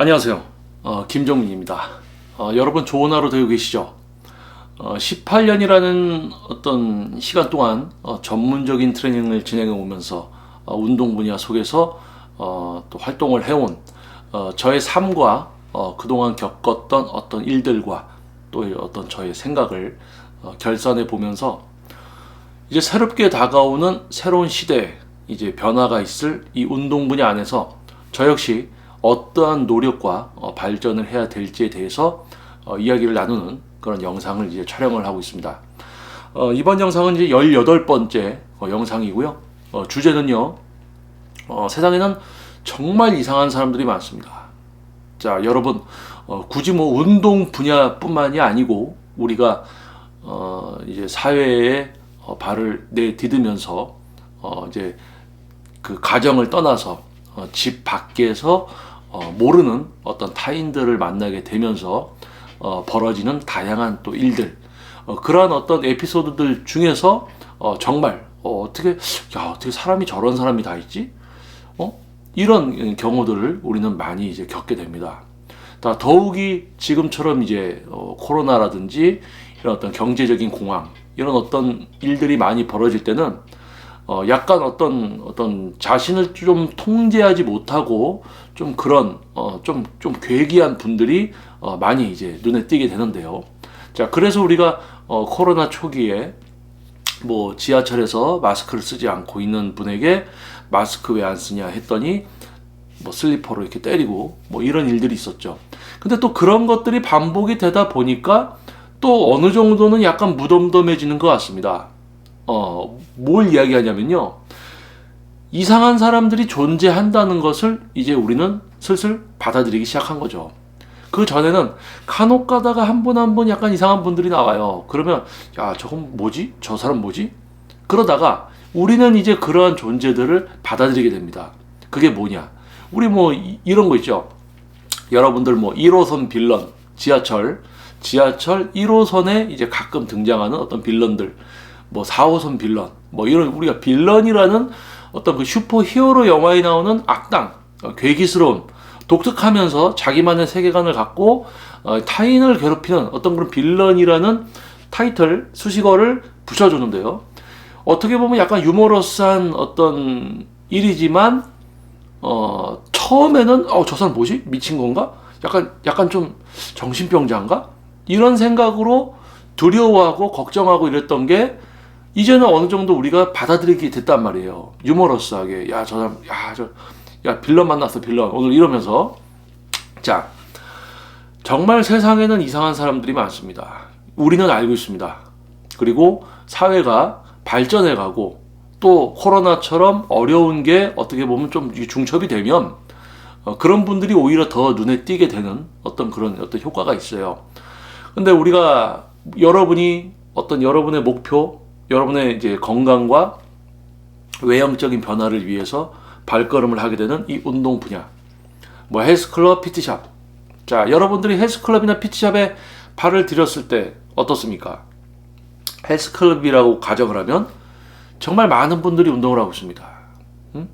안녕하세요. 어, 김정민입니다. 어, 여러분 좋은 하루 되고 계시죠? 어, 18년이라는 어떤 시간 동안 어, 전문적인 트레이닝을 진행해 오면서 어, 운동 분야 속에서 어, 또 활동을 해온 어, 저의 삶과 어, 그동안 겪었던 어떤 일들과 또 어떤 저의 생각을 어, 결산해 보면서 이제 새롭게 다가오는 새로운 시대에 이제 변화가 있을 이 운동 분야 안에서 저 역시 어떠한 노력과 어, 발전을 해야 될지에 대해서 어, 이야기를 나누는 그런 영상을 이제 촬영을 하고 있습니다. 어, 이번 영상은 이제 18번째 어, 영상이고요. 어, 주제는요. 어, 세상에는 정말 이상한 사람들이 많습니다. 자, 여러분 어, 굳이 뭐 운동 분야뿐만이 아니고 우리가 어, 이제 사회에 어, 발을 내디디면서 어, 이제 그 가정을 떠나서 어, 집 밖에서 어, 모르는 어떤 타인들을 만나게 되면서 어, 벌어지는 다양한 또 일들 어, 그러한 어떤 에피소드들 중에서 어, 정말 어, 어떻게 야 어떻게 사람이 저런 사람이 다 있지? 어? 이런 경우들을 우리는 많이 이제 겪게 됩니다. 다 더욱이 지금처럼 이제 어, 코로나라든지 이런 어떤 경제적인 공황 이런 어떤 일들이 많이 벌어질 때는 어, 약간 어떤 어떤 자신을 좀 통제하지 못하고 좀 그런 어, 좀좀 괴기한 분들이 어, 많이 이제 눈에 띄게 되는데요. 자, 그래서 우리가 어, 코로나 초기에 뭐 지하철에서 마스크를 쓰지 않고 있는 분에게 마스크 왜 안 쓰냐 했더니 뭐 슬리퍼로 이렇게 때리고 뭐 이런 일들이 있었죠. 근데 또 그런 것들이 반복이 되다 보니까 또 어느 정도는 약간 무덤덤해지는 것 같습니다. 어, 뭘 이야기하냐면요. 이상한 사람들이 존재한다는 것을 이제 우리는 슬슬 받아들이기 시작한 거죠. 그 전에는 간혹 가다가 한 분 한 분 약간 이상한 분들이 나와요. 그러면 야, 저건 뭐지? 저 사람 뭐지? 그러다가 우리는 이제 그러한 존재들을 받아들이게 됩니다. 그게 뭐냐? 우리 뭐 이- 이런 거 있죠. 여러분들 뭐 1호선 빌런, 지하철, 지하철 1호선에 이제 가끔 등장하는 어떤 빌런들, 뭐 4호선 빌런, 뭐 이런 우리가 빌런이라는 어떤 그 슈퍼 히어로 영화에 나오는 악당, 어, 괴기스러운, 독특하면서 자기만의 세계관을 갖고 어, 타인을 괴롭히는 어떤 그런 빌런이라는 타이틀, 수식어를 붙여주는데요. 어떻게 보면 약간 유머러스한 어떤 일이지만 어, 처음에는 어, 저 사람 뭐지? 미친 건가? 약간 약간 좀 정신병자인가? 이런 생각으로 두려워하고 걱정하고 이랬던 게 이제는 어느 정도 우리가 받아들이게 됐단 말이에요. 유머러스하게 야 저 사람 야 저 야 빌런 만났어 빌런 오늘 이러면서 자 정말 세상에는 이상한 사람들이 많습니다. 우리는 알고 있습니다. 그리고 사회가 발전해 가고 또 코로나처럼 어려운 게 어떻게 보면 좀 중첩이 되면 어, 그런 분들이 오히려 더 눈에 띄게 되는 어떤 그런 어떤 효과가 있어요. 근데 우리가 여러분이 어떤 여러분의 목표, 여러분의 이제 건강과 외형적인 변화를 위해서 발걸음을 하게 되는 이 운동 분야. 뭐 헬스클럽, 피트샵. 자, 여러분들이 헬스클럽이나 피트샵에 발을 들였을 때 어떻습니까? 헬스클럽이라고 가정을 하면 정말 많은 분들이 운동을 하고 있습니다. 음?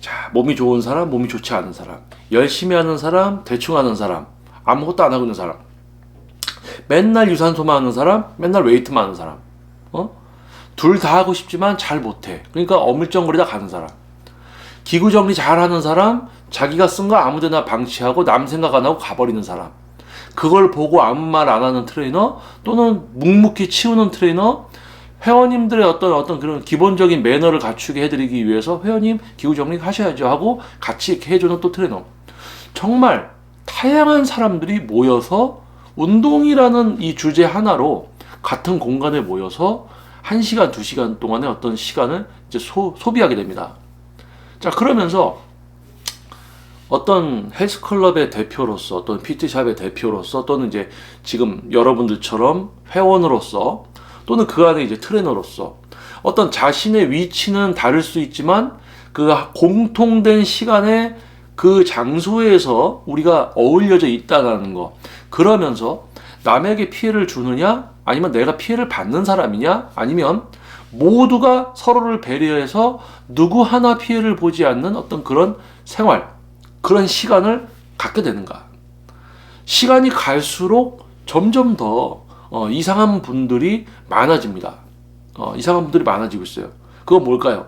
자, 몸이 좋은 사람, 몸이 좋지 않은 사람, 열심히 하는 사람, 대충 하는 사람, 아무것도 안 하고 있는 사람, 맨날 유산소만 하는 사람, 맨날 웨이트만 하는 사람, 어? 둘 다 하고 싶지만 잘 못해. 그러니까 어물쩡거리다 가는 사람. 기구 정리 잘 하는 사람, 자기가 쓴 거 아무 데나 방치하고 남 생각 안 하고 가버리는 사람. 그걸 보고 아무 말 안 하는 트레이너 또는 묵묵히 치우는 트레이너 회원님들의 어떤 어떤 그런 기본적인 매너를 갖추게 해드리기 위해서 회원님 기구 정리 하셔야죠 하고 같이 이렇게 해주는 또 트레이너 정말 다양한 사람들이 모여서 운동이라는 이 주제 하나로 같은 공간에 모여서 한 시간 두 시간 동안의 어떤 시간을 이제 소, 소비하게 됩니다. 자 그러면서 어떤 헬스클럽의 대표로서 어떤 피트샵의 대표로서 또는 이제 지금 여러분들처럼 회원으로서 또는 그 안에 이제 트레이너로서 어떤 자신의 위치는 다를 수 있지만 그 공통된 시간에 그 장소에서 우리가 어울려져 있다는 거 그러면서 남에게 피해를 주느냐 아니면 내가 피해를 받는 사람이냐 아니면 모두가 서로를 배려해서 누구 하나 피해를 보지 않는 어떤 그런 생활 그런 시간을 갖게 되는가? 시간이 갈수록 점점 더 어, 이상한 분들이 많아집니다. 어, 이상한 분들이 많아지고 있어요. 그건 뭘까요?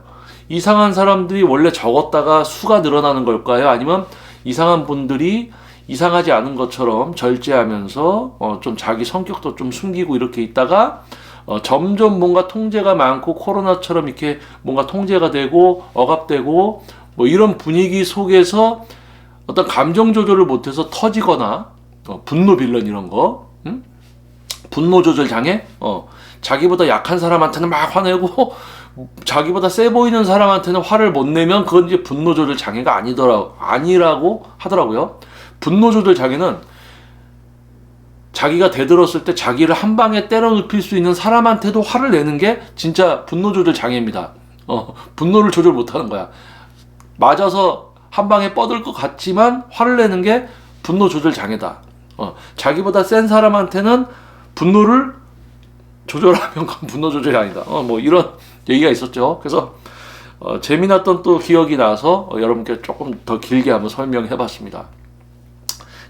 이상한 사람들이 원래 적었다가 수가 늘어나는 걸까요? 아니면 이상한 분들이 이상하지 않은 것처럼 절제하면서 어, 좀 자기 성격도 좀 숨기고 이렇게 있다가 어, 점점 뭔가 통제가 많고 코로나처럼 이렇게 뭔가 통제가 되고 억압되고 뭐 이런 분위기 속에서 어떤 감정 조절을 못해서 터지거나 어, 분노 빌런 이런 거 응? 분노 조절 장애 어, 자기보다 약한 사람한테는 막 화내고 자기보다 세 보이는 사람한테는 화를 못 내면 그건 이제 분노 조절 장애가 아니더라 아니라고 하더라고요. 분노 조절 장애는 자기가 대들었을 때 자기를 한 방에 때려 눕힐 수 있는 사람한테도 화를 내는 게 진짜 분노 조절 장애입니다. 어, 분노를 조절 못 하는 거야. 맞아서 한 방에 뻗을 것 같지만 화를 내는 게 분노 조절 장애다. 어, 자기보다 센 사람한테는 분노를 조절하면 분노 조절이 아니다. 어, 뭐 이런 얘기가 있었죠. 그래서 어, 재미났던 또 기억이 나서 어, 여러분께 조금 더 길게 한번 설명해 봤습니다.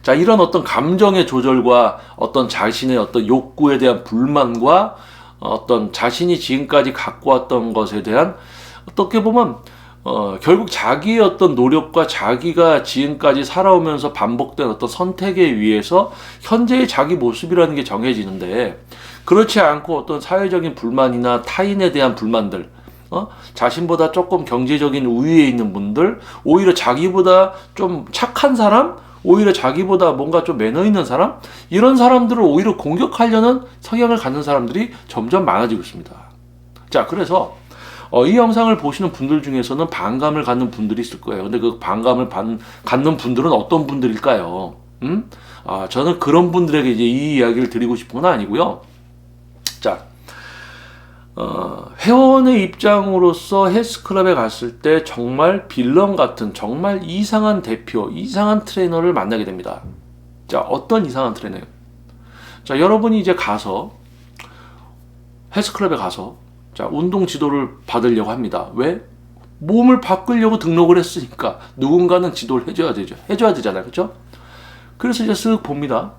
자, 이런 어떤 감정의 조절과 어떤 자신의 어떤 욕구에 대한 불만과 어떤 자신이 지금까지 갖고 왔던 것에 대한 어떻게 보면 어, 결국 자기의 어떤 노력과 자기가 지금까지 살아오면서 반복된 어떤 선택에 의해서 현재의 자기 모습이라는 게 정해지는데 그렇지 않고 어떤 사회적인 불만이나 타인에 대한 불만들 어? 자신보다 조금 경제적인 우위에 있는 분들 오히려 자기보다 좀 착한 사람 오히려 자기보다 뭔가 좀 매너 있는 사람 이런 사람들을 오히려 공격하려는 성향을 갖는 사람들이 점점 많아지고 있습니다. 자 그래서 어, 이 영상을 보시는 분들 중에서는 반감을 갖는 분들이 있을 거예요. 근데 그 반감을 받, 갖는 분들은 어떤 분들일까요? 음? 아, 저는 그런 분들에게 이제 이 이야기를 드리고 싶은 건 아니고요. 자, 어, 회원의 입장으로서 헬스클럽에 갔을 때 정말 빌런 같은 정말 이상한 대표, 이상한 트레이너를 만나게 됩니다. 자, 어떤 이상한 트레이너요? 자, 여러분이 이제 가서 헬스클럽에 가서 자, 운동 지도를 받으려고 합니다. 왜? 몸을 바꾸려고 등록을 했으니까 누군가는 지도를 해줘야 되죠. 해줘야 되잖아요. 그렇죠? 그래서 이제 쓱 봅니다.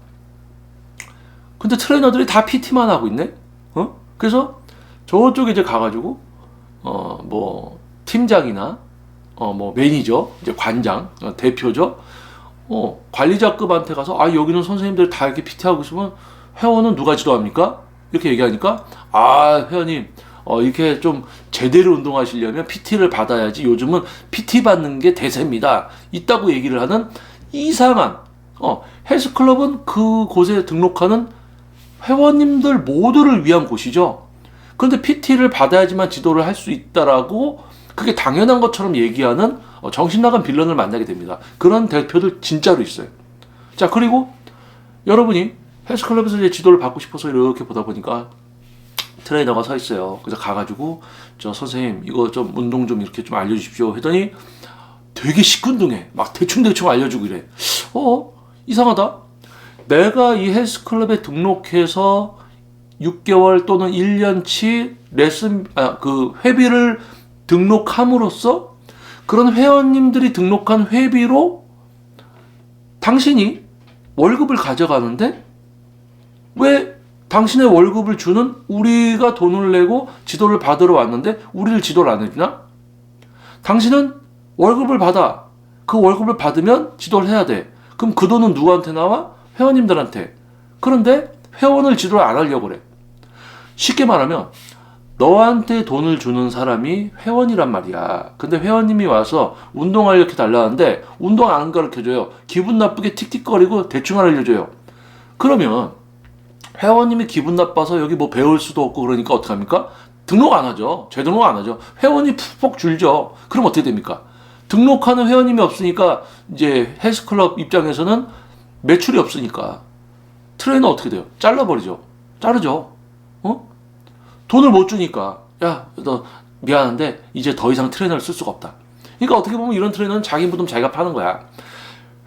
근데 트레이너들이 다 PT만 하고 있네? 어? 그래서 저쪽에 이제 가가지고, 어, 뭐, 팀장이나, 어, 뭐, 매니저, 이제 관장, 어, 대표죠? 어, 관리자급한테 가서, 아, 여기는 선생님들 다 이렇게 PT하고 있으면 회원은 누가 지도합니까? 이렇게 얘기하니까, 아, 회원님, 어, 이렇게 좀 제대로 운동하시려면 PT를 받아야지 요즘은 PT 받는 게 대세입니다. 있다고 얘기를 하는 이상한, 어, 헬스클럽은 그 곳에 등록하는 회원님들 모두를 위한 곳이죠. 그런데 PT를 받아야지만 지도를 할 수 있다라고 그게 당연한 것처럼 얘기하는 어, 정신 나간 빌런을 만나게 됩니다. 그런 대표들 진짜로 있어요. 자, 그리고 여러분이 헬스클럽에서 이제 지도를 받고 싶어서 이렇게 보다 보니까 트레이너가 서 있어요. 그래서 가가지고 저 선생님 이거 좀 운동 좀 이렇게 좀 알려주십시오. 했더니 되게 시큰둥해. 막 대충대충 알려주고 이래. 어? 이상하다. 내가 이 헬스클럽에 등록해서 6개월 또는 1년치 레슨 아, 그 회비를 등록함으로써 그런 회원님들이 등록한 회비로 당신이 월급을 가져가는데 왜 당신의 월급을 주는 우리가 돈을 내고 지도를 받으러 왔는데 우리를 지도를 안 해주나? 당신은 월급을 받아. 그 월급을 받으면 지도를 해야 돼. 그럼 그 돈은 누구한테 나와? 회원님들한테. 그런데 회원을 지도를 안 하려고 그래. 쉽게 말하면 너한테 돈을 주는 사람이 회원이란 말이야. 근데 회원님이 와서 운동 알려켜 달라는데 운동 안 가르쳐 줘요. 기분 나쁘게 틱틱거리고 대충 알려 줘요. 그러면 회원님이 기분 나빠서 여기 뭐 배울 수도 없고 그러니까 어떡합니까? 등록 안 하죠. 재등록 안 하죠. 회원이 푹푹 줄죠. 그럼 어떻게 됩니까? 등록하는 회원님이 없으니까 이제 헬스클럽 입장에서는 매출이 없으니까 트레이너 어떻게 돼요? 잘라버리죠. 자르죠. 어? 돈을 못 주니까 야, 너 미안한데 이제 더 이상 트레이너를 쓸 수가 없다. 그러니까 어떻게 보면 이런 트레이너는 자기 무덤 자기가 파는 거야.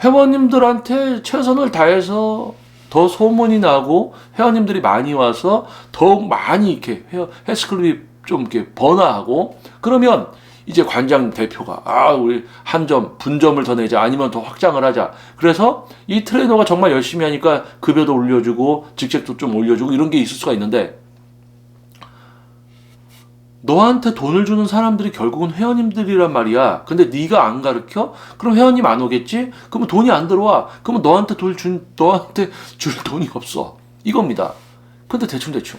회원님들한테 최선을 다해서 더 소문이 나고 회원님들이 많이 와서 더욱 많이 이렇게 헬스클럽이 좀 이렇게 번화하고 그러면 이제 관장 대표가 아 우리 한 점 분점을 더 내자 아니면 더 확장을 하자 그래서 이 트레이너가 정말 열심히 하니까 급여도 올려주고 직책도 좀 올려주고 이런 게 있을 수가 있는데 너한테 돈을 주는 사람들이 결국은 회원님들이란 말이야. 근데 네가 안 가르쳐? 그럼 회원님 안 오겠지? 그러면 돈이 안 들어와. 그러면 너한테 돈 준, 너한테 줄 돈이 없어. 이겁니다. 근데 대충 대충.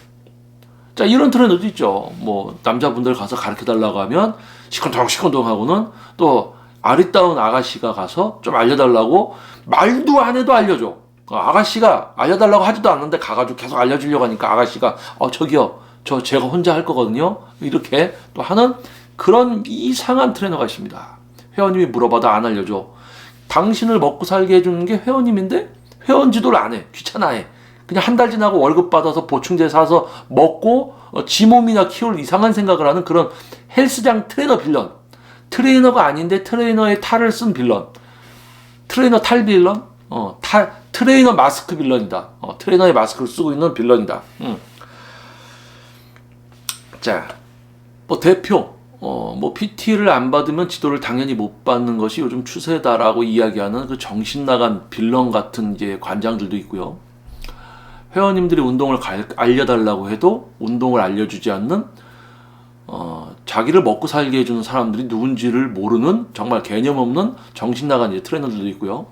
자 이런 트렌드도 있죠. 뭐 남자분들 가서 가르쳐 달라고 하면 시큰둥 시큰둥 하고는 또 아리따운 아가씨가 가서 좀 알려달라고 말도 안 해도 알려줘. 어, 아가씨가 알려달라고 하지도 않는데 가가지고 계속 알려주려고 하니까 아가씨가 어 저기요 저 제가 혼자 할 거거든요. 이렇게 또 하는 그런 이상한 트레이너가 있습니다. 회원님이 물어봐도 안 알려줘. 당신을 먹고 살게 해주는 게 회원님인데 회원 지도를 안 해. 귀찮아해. 그냥 한 달 지나고 월급 받아서 보충제 사서 먹고 어, 지 몸이나 키울 이상한 생각을 하는 그런 헬스장 트레이너 빌런. 트레이너가 아닌데 트레이너의 탈을 쓴 빌런. 트레이너 탈 빌런? 어, 탈, 트레이너 마스크 빌런이다. 어, 트레이너의 마스크를 쓰고 있는 빌런이다. 음. 자, 뭐 대표, 어, 뭐 PT를 안 받으면 지도를 당연히 못 받는 것이 요즘 추세다라고 이야기하는 그 정신 나간 빌런 같은 이제 관장들도 있고요. 회원님들이 운동을 갈- 알려달라고 해도 운동을 알려주지 않는 어, 자기를 먹고 살게 해주는 사람들이 누군지를 모르는 정말 개념 없는 정신 나간 이제 트레이너들도 있고요.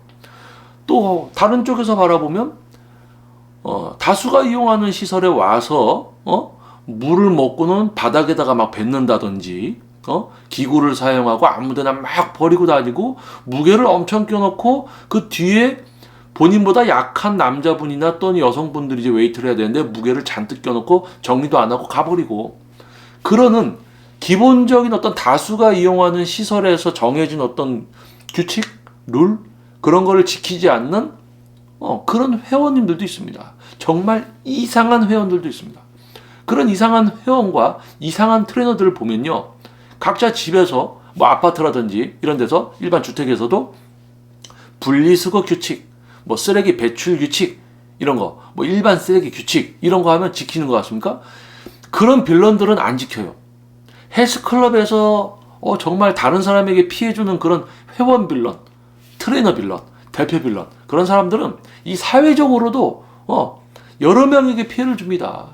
또 다른 쪽에서 바라보면 어, 다수가 이용하는 시설에 와서 어, 물을 먹고는 바닥에다가 막 뱉는다든지 어? 기구를 사용하고 아무데나 막 버리고 다니고 무게를 엄청 껴놓고 그 뒤에 본인보다 약한 남자분이나 또는 여성분들이 이제 웨이트를 해야 되는데 무게를 잔뜩 껴놓고 정리도 안 하고 가버리고 그러는 기본적인 어떤 다수가 이용하는 시설에서 정해진 어떤 규칙, 룰 그런 거를 지키지 않는 어, 그런 회원님들도 있습니다. 정말 이상한 회원들도 있습니다. 그런 이상한 회원과 이상한 트레이너들을 보면요. 각자 집에서 뭐 아파트라든지 이런 데서 일반 주택에서도 분리수거 규칙, 뭐 쓰레기 배출 규칙 이런 거, 뭐 일반 쓰레기 규칙 이런 거 하면 지키는 것 같습니까? 그런 빌런들은 안 지켜요. 헬스클럽에서 어, 정말 다른 사람에게 피해주는 그런 회원 빌런, 트레이너 빌런, 대표 빌런 그런 사람들은 이 사회적으로도 어, 여러 명에게 피해를 줍니다.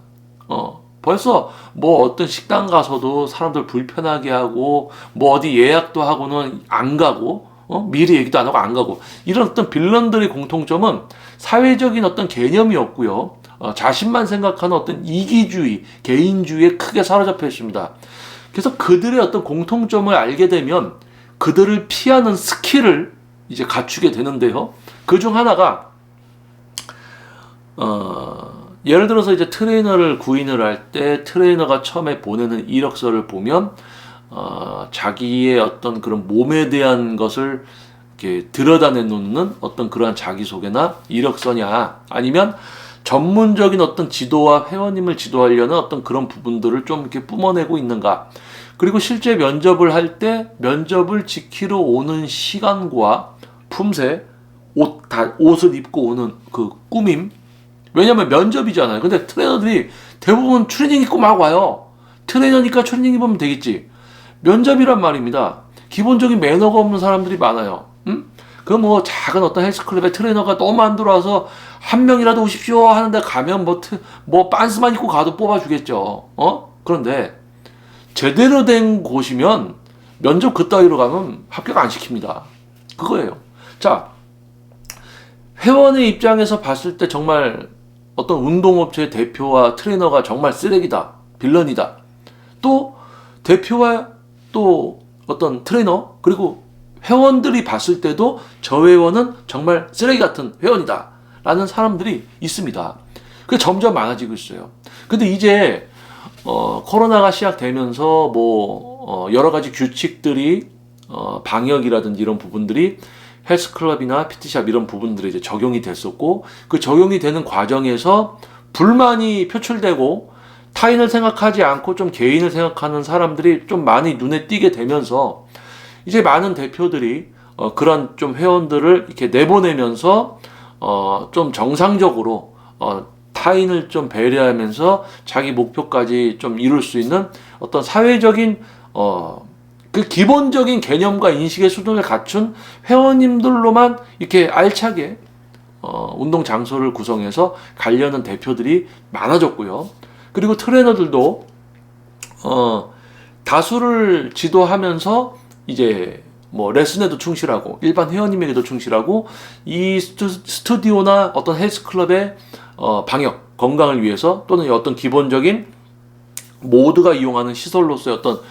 어, 벌써 뭐 어떤 식당 가서도 사람들 불편하게 하고 뭐 어디 예약도 하고는 안 가고 어? 미리 얘기도 안 하고 안 가고 이런 어떤 빌런들의 공통점은 사회적인 어떤 개념이 없고요. 어, 자신만 생각하는 어떤 이기주의, 개인주의에 크게 사로잡혀 있습니다. 그래서 그들의 어떤 공통점을 알게 되면 그들을 피하는 스킬을 이제 갖추게 되는데요. 그 중 하나가 어, 예를 들어서 이제 트레이너를 구인을 할 때 트레이너가 처음에 보내는 이력서를 보면 어, 자기의 어떤 그런 몸에 대한 것을 이렇게 들여다내 놓는 어떤 그러한 자기소개나 이력서냐 아니면 전문적인 어떤 지도와 회원님을 지도하려는 어떤 그런 부분들을 좀 이렇게 뿜어내고 있는가. 그리고 실제 면접을 할 때 면접을 지키러 오는 시간과 품새 옷, 다, 옷을 입고 오는 그 꾸밈 왜냐면 면접이잖아요. 근데 트레이너들이 대부분 트레이닝 입고 막 와요. 트레이너니까 트레이닝 입으면 되겠지. 면접이란 말입니다. 기본적인 매너가 없는 사람들이 많아요. 음? 그럼 뭐 작은 어떤 헬스클럽에 트레이너가 너무 안 들어와서 한 명이라도 오십시오 하는데 가면 뭐, 트, 뭐 빤스만 입고 가도 뽑아주겠죠. 어? 그런데 제대로 된 곳이면 면접 그따위로 가면 합격 안 시킵니다. 그거예요. 자, 회원의 입장에서 봤을 때 정말 어떤 운동업체 대표와 트레이너가 정말 쓰레기다, 빌런이다. 또 대표와 또 어떤 트레이너 그리고 회원들이 봤을 때도 저 회원은 정말 쓰레기 같은 회원이다. 라는 사람들이 있습니다. 그게 점점 많아지고 있어요. 근데 이제 어, 코로나가 시작되면서 뭐 어, 여러 가지 규칙들이 어, 방역이라든지 이런 부분들이 헬스클럽이나 PT샵 이런 부분들이 이제 적용이 됐었고 그 적용이 되는 과정에서 불만이 표출되고 타인을 생각하지 않고 좀 개인을 생각하는 사람들이 좀 많이 눈에 띄게 되면서 이제 많은 대표들이 어, 그런 좀 회원들을 이렇게 내보내면서 어, 좀 정상적으로 어, 타인을 좀 배려하면서 자기 목표까지 좀 이룰 수 있는 어떤 사회적인 어, 그 기본적인 개념과 인식의 수준을 갖춘 회원님들로만 이렇게 알차게 어, 운동 장소를 구성해서 가려는 대표들이 많아졌고요. 그리고 트레이너들도 어, 다수를 지도하면서 이제 뭐 레슨에도 충실하고 일반 회원님에게도 충실하고 이 스튜, 스튜디오나 어떤 헬스클럽의 어, 방역 건강을 위해서 또는 어떤 기본적인 모두가 이용하는 시설로서의 어떤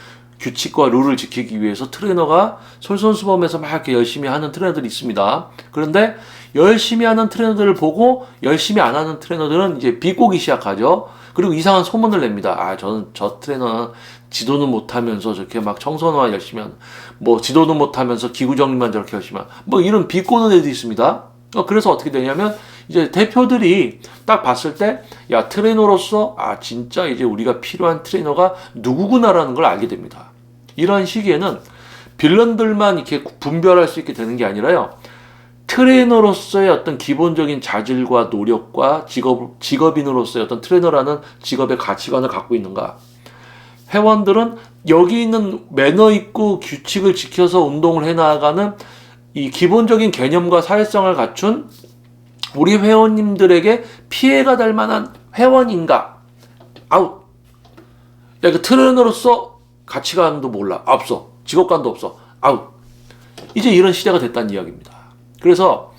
규칙과 룰을 지키기 위해서 트레이너가 솔선수범해서 막 이렇게 열심히 하는 트레이너들이 있습니다. 그런데 열심히 하는 트레이너들을 보고 열심히 안 하는 트레이너들은 이제 비꼬기 시작하죠. 그리고 이상한 소문을 냅니다. 아, 저는 저 트레이너는 지도는 못하면서 저렇게 막 청소만 열심히 하는, 뭐 지도는 못하면서 기구 정리만 저렇게 열심히 하는, 뭐 이런 비꼬는 애들이 있습니다. 어, 그래서 어떻게 되냐면 이제 대표들이 딱 봤을 때 야 트레이너로서 아 진짜 이제 우리가 필요한 트레이너가 누구구나라는 걸 알게 됩니다. 이런 시기에는 빌런들만 이렇게 분별할 수 있게 되는 게 아니라요. 트레이너로서의 어떤 기본적인 자질과 노력과 직업, 직업인으로서의 어떤 트레이너라는 직업의 가치관을 갖고 있는가. 회원들은 여기 있는 매너 있고 규칙을 지켜서 운동을 해나가는 이 기본적인 개념과 사회성을 갖춘 우리 회원님들에게 피해가 될 만한 회원인가? 아웃. 야, 그 트레이너로서 가치관도 몰라. 없어. 직업관도 없어. 아웃. 이제 이런 시대가 됐다는 이야기입니다. 그래서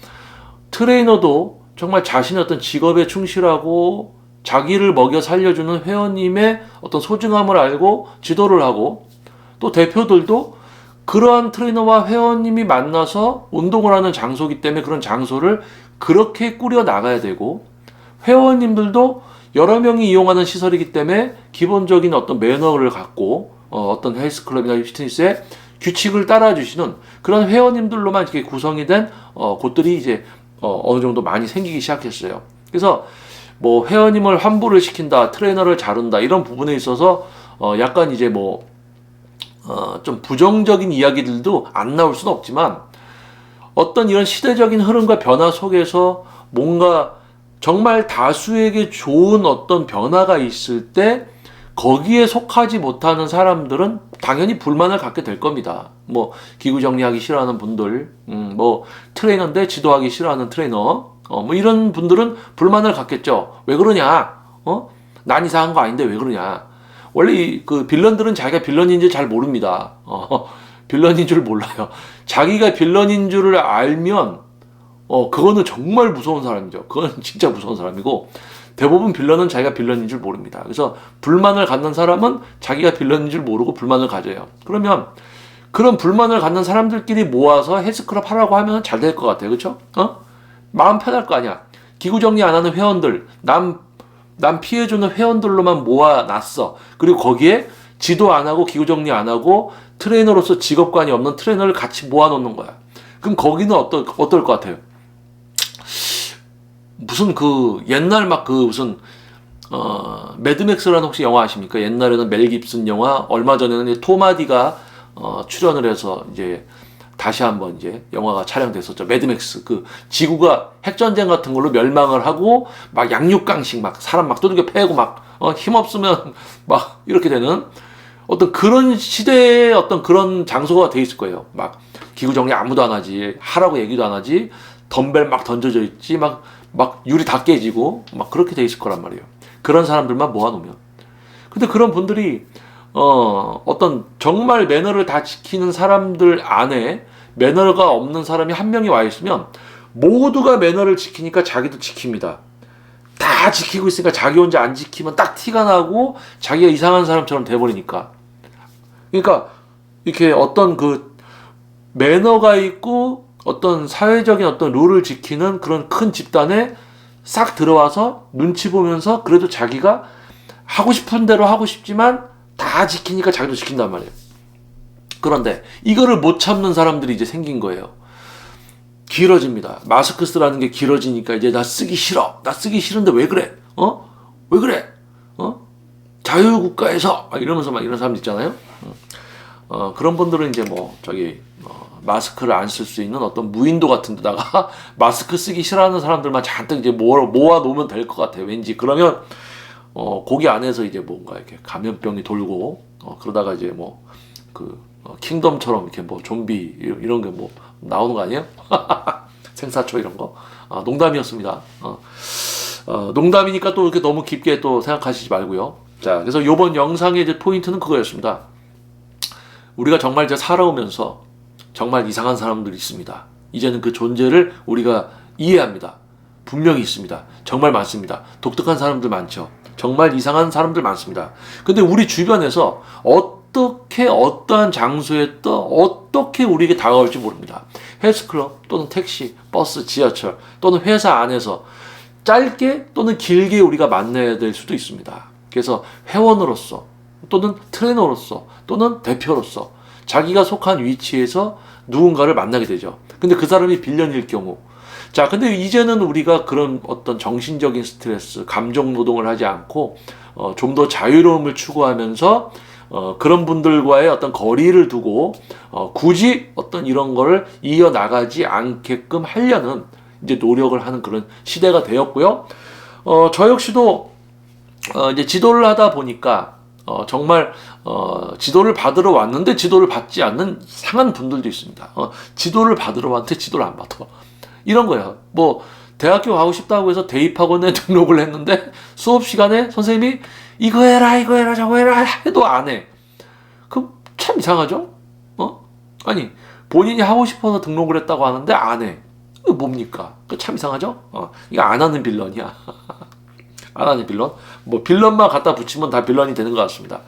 트레이너도 정말 자신의 어떤 직업에 충실하고 자기를 먹여 살려주는 회원님의 어떤 소중함을 알고 지도를 하고 또 대표들도 그러한 트레이너와 회원님이 만나서 운동을 하는 장소기 때문에 그런 장소를 그렇게 꾸려 나가야 되고 회원님들도 여러 명이 이용하는 시설이기 때문에 기본적인 어떤 매너를 갖고 어, 떤 헬스클럽이나 피트니스에 규칙을 따라주시는 그런 회원님들로만 이렇게 구성이 된 어, 곳들이 이제 어, 어느 정도 많이 생기기 시작했어요. 그래서 뭐 회원님을 환불을 시킨다, 트레이너를 자른다 이런 부분에 있어서 어, 약간 이제 뭐 어, 좀 부정적인 이야기들도 안 나올 수는 없지만 어떤 이런 시대적인 흐름과 변화 속에서 뭔가 정말 다수에게 좋은 어떤 변화가 있을 때 거기에 속하지 못하는 사람들은 당연히 불만을 갖게 될 겁니다. 뭐 기구 정리하기 싫어하는 분들, 음, 뭐 트레이너인데 지도하기 싫어하는 트레이너, 어, 뭐 이런 분들은 불만을 갖겠죠. 왜 그러냐? 어? 난 이상한 거 아닌데 왜 그러냐? 원래 이, 그 빌런들은 자기가 빌런인지 잘 모릅니다. 어, 빌런인 줄 몰라요. 자기가 빌런인 줄을 알면 어 그거는 정말 무서운 사람이죠. 그건 진짜 무서운 사람이고 대부분 빌런은 자기가 빌런인 줄 모릅니다. 그래서 불만을 갖는 사람은 자기가 빌런인 줄 모르고 불만을 가져요. 그러면 그런 불만을 갖는 사람들끼리 모아서 헬스클럽 하라고 하면 잘 될 것 같아요. 그렇죠? 어? 마음 편할 거 아니야. 기구 정리 안 하는 회원들, 남, 남 피해주는 회원들로만 모아놨어. 그리고 거기에 지도 안 하고 기구 정리 안 하고 트레이너로서 직업관이 없는 트레이너를 같이 모아놓는 거야. 그럼 거기는 어떨, 어떨 것 같아요? 무슨 그 옛날 막 그 무슨 어 매드맥스라는 혹시 영화 아십니까? 옛날에는 멜 깁슨 영화 얼마 전에는 토마디가 어 출연을 해서 이제 다시 한번 이제 영화가 촬영됐었죠. 매드맥스 그 지구가 핵전쟁 같은 걸로 멸망을 하고 막 양육강식 막 사람 막 두들겨 패고 막 어, 힘없으면 막 이렇게 되는 어떤 그런 시대의 어떤 그런 장소가 돼 있을 거예요. 막 기구 정리 아무도 안 하지 하라고 얘기도 안 하지 덤벨 막 던져져 있지 막 막 유리 다 깨지고 막 그렇게 돼 있을 거란 말이에요. 그런 사람들만 모아놓으면. 근데 그런 분들이 어 어떤 정말 매너를 다 지키는 사람들 안에 매너가 없는 사람이 한 명이 와 있으면 모두가 매너를 지키니까 자기도 지킵니다. 다 지키고 있으니까 자기 혼자 안 지키면 딱 티가 나고 자기가 이상한 사람처럼 돼버리니까. 그러니까 이렇게 어떤 그 매너가 있고 어떤 사회적인 어떤 룰을 지키는 그런 큰 집단에 싹 들어와서 눈치 보면서 그래도 자기가 하고 싶은 대로 하고 싶지만 다 지키니까 자기도 지킨단 말이에요. 그런데 이거를 못 참는 사람들이 이제 생긴 거예요. 길어집니다. 마스크 쓰라는 게 길어지니까 이제 나 쓰기 싫어. 나 쓰기 싫은데 왜 그래? 어? 왜 그래? 어? 자유국가에서 막 이러면서 막 이런 사람들 있잖아요. 어, 그런 분들은 이제 뭐 저기 어, 마스크를 안 쓸 수 있는 어떤 무인도 같은 데다가 마스크 쓰기 싫어하는 사람들만 잔뜩 이제 모아, 모아 놓으면 될 것 같아요. 왠지 그러면 어, 거기 안에서 이제 뭔가 이렇게 감염병이 돌고 어, 그러다가 이제 뭐그 어, 킹덤처럼 이렇게 뭐 좀비 이런 게 뭐 나오는 거 아니에요? 생사초 이런 거. 아, 농담이었습니다. 어. 어, 농담이니까 또 이렇게 너무 깊게 또 생각하시지 말고요. 자, 그래서 이번 영상의 이제 포인트는 그거였습니다. 우리가 정말 이제 살아오면서 정말 이상한 사람들이 있습니다. 이제는 그 존재를 우리가 이해합니다. 분명히 있습니다. 정말 많습니다. 독특한 사람들 많죠. 정말 이상한 사람들 많습니다. 근데 우리 주변에서 어떻게 어떠한 장소에 또 어떻게 우리에게 다가올지 모릅니다. 헬스클럽 또는 택시, 버스, 지하철 또는 회사 안에서 짧게 또는 길게 우리가 만나야 될 수도 있습니다. 그래서 회원으로서 또는 트레이너로서 또는 대표로서 자기가 속한 위치에서 누군가를 만나게 되죠. 근데 그 사람이 빌런일 경우 자, 근데 이제는 우리가 그런 어떤 정신적인 스트레스, 감정 노동을 하지 않고 어, 좀 더 자유로움을 추구하면서 어, 그런 분들과의 어떤 거리를 두고 어, 굳이 어떤 이런 거를 이어 나가지 않게끔 하려는 이제 노력을 하는 그런 시대가 되었고요. 어, 저 역시도 어, 이제 지도를 하다 보니까 어, 정말 어, 지도를 받으러 왔는데 지도를 받지 않는 이상한 분들도 있습니다. 어, 지도를 받으러 왔는데 지도를 안 받아. 이런 거예요. 뭐 대학교 가고 싶다고 해서 대입학원에 등록을 했는데 수업 시간에 선생님이 이거 해라 이거 해라 저거 해라 해도 안 해. 그참 이상하죠? 어? 아니 본인이 하고 싶어서 등록을 했다고 하는데 안 해. 그 뭡니까? 그 참 이상하죠? 어, 이거 안 하는 빌런이야. 안 하는 빌런? 뭐 빌런만 갖다 붙이면 다 빌런이 되는 것 같습니다.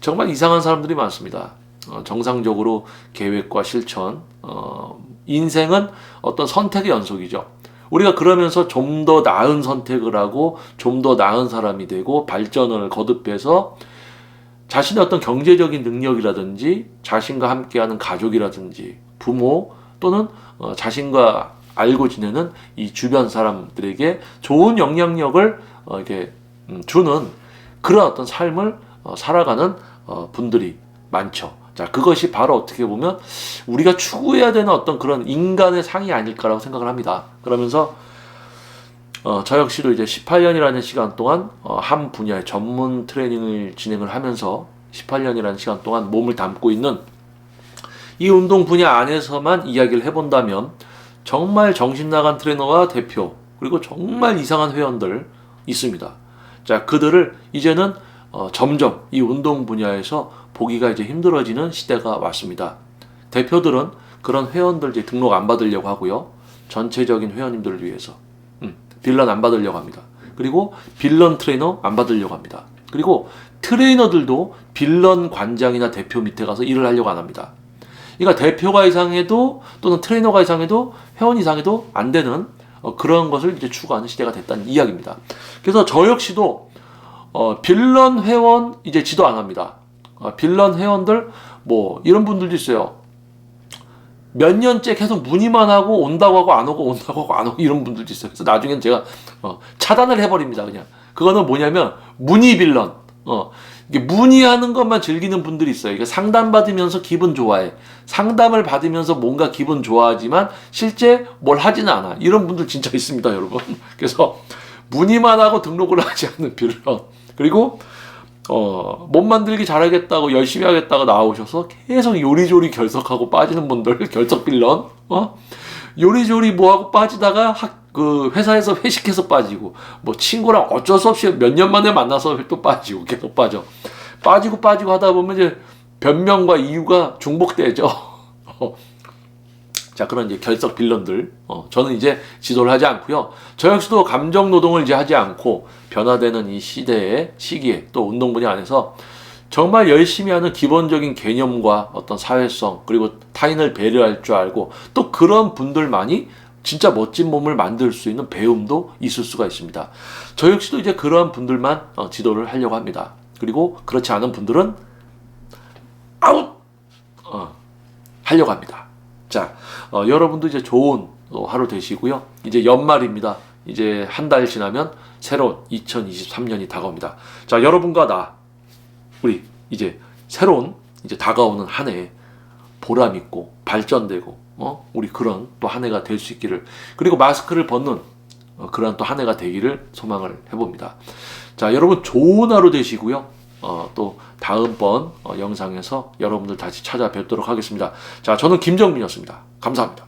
정말 이상한 사람들이 많습니다. 어, 정상적으로 계획과 실천, 어, 인생은 어떤 선택의 연속이죠. 우리가 그러면서 좀 더 나은 선택을 하고 좀 더 나은 사람이 되고 발전을 거듭해서 자신의 어떤 경제적인 능력이라든지 자신과 함께하는 가족이라든지 부모 또는 어, 자신과 알고 지내는 이 주변 사람들에게 좋은 영향력을 어, 이렇게 음, 주는 그런 어떤 삶을 어, 살아가는 어, 분들이 많죠. 자, 그것이 바로 어떻게 보면 우리가 추구해야 되는 어떤 그런 인간의 상이 아닐까라고 생각을 합니다. 그러면서 어, 저 역시도 이제 18년이라는 시간 동안 어, 한 분야의 전문 트레이닝을 진행을 하면서 18년이라는 시간 동안 몸을 담고 있는 이 운동 분야 안에서만 이야기를 해본다면 정말 정신 나간 트레이너와 대표 그리고 정말 이상한 회원들 있습니다. 자, 그들을 이제는 어, 점점 이 운동 분야에서 보기가 이제 힘들어지는 시대가 왔습니다. 대표들은 그런 회원들 이제 등록 안 받으려고 하고요. 전체적인 회원님들을 위해서 음, 빌런 안 받으려고 합니다. 그리고 빌런 트레이너 안 받으려고 합니다. 그리고 트레이너들도 빌런 관장이나 대표 밑에 가서 일을 하려고 안 합니다. 그러니까 대표가 이상해도 또는 트레이너가 이상해도 회원 이상해도 안 되는 어, 그런 것을 이제 추구하는 시대가 됐다는 이야기입니다. 그래서 저 역시도 어, 빌런 회원 이제 지도 안 합니다. 어, 빌런 회원들 뭐 이런 분들도 있어요. 몇 년째 계속 문의만 하고 온다고 하고 안 오고 온다고 하고 안 오고 이런 분들도 있어요. 그래서 나중엔 제가 어, 차단을 해버립니다. 그냥 그거는 뭐냐면 문의 빌런. 어, 문의하는 것만 즐기는 분들이 있어요. 이게 상담 받으면서 기분 좋아해. 상담을 받으면서 뭔가 기분 좋아하지만 실제 뭘 하지는 않아. 이런 분들 진짜 있습니다, 여러분. 그래서 문의만 하고 등록을 하지 않는 빌런. 그리고 어, 몸 만들기 잘하겠다고 열심히 하겠다고 나오셔서 계속 요리조리 결석하고 빠지는 분들 결석 빌런 어? 요리조리 뭐하고 빠지다가 학, 그 회사에서 회식해서 빠지고 뭐 친구랑 어쩔 수 없이 몇 년 만에 만나서 또 빠지고 계속 빠져. 빠지고 빠지고 하다 보면 이제 변명과 이유가 중복되죠. 어. 자 그런 이제 결석 빌런들. 어, 저는 이제 지도를 하지 않고요. 저 역시도 감정 노동을 이제 하지 않고 변화되는 이 시대의 시기에 또 운동 분야 안에서 정말 열심히 하는 기본적인 개념과 어떤 사회성 그리고 타인을 배려할 줄 알고 또 그런 분들만이 진짜 멋진 몸을 만들 수 있는 배움도 있을 수가 있습니다. 저 역시도 이제 그러한 분들만 어, 지도를 하려고 합니다. 그리고 그렇지 않은 분들은 아웃 어, 하려고 합니다. 자, 어, 여러분도 이제 좋은 어, 하루 되시고요. 이제 연말입니다. 이제 한 달 지나면 새로운 2023년이 다가옵니다. 자, 여러분과 나 우리 이제 새로운 이제 다가오는 한해 보람 있고 발전되고 어 우리 그런 또 한 해가 될 수 있기를 그리고 마스크를 벗는 어, 그런 또 한 해가 되기를 소망을 해봅니다. 자, 여러분 좋은 하루 되시고요. 어, 또 다음번 어, 영상에서 여러분들 다시 찾아뵙도록 하겠습니다. 자, 저는 김정민이었습니다. 감사합니다.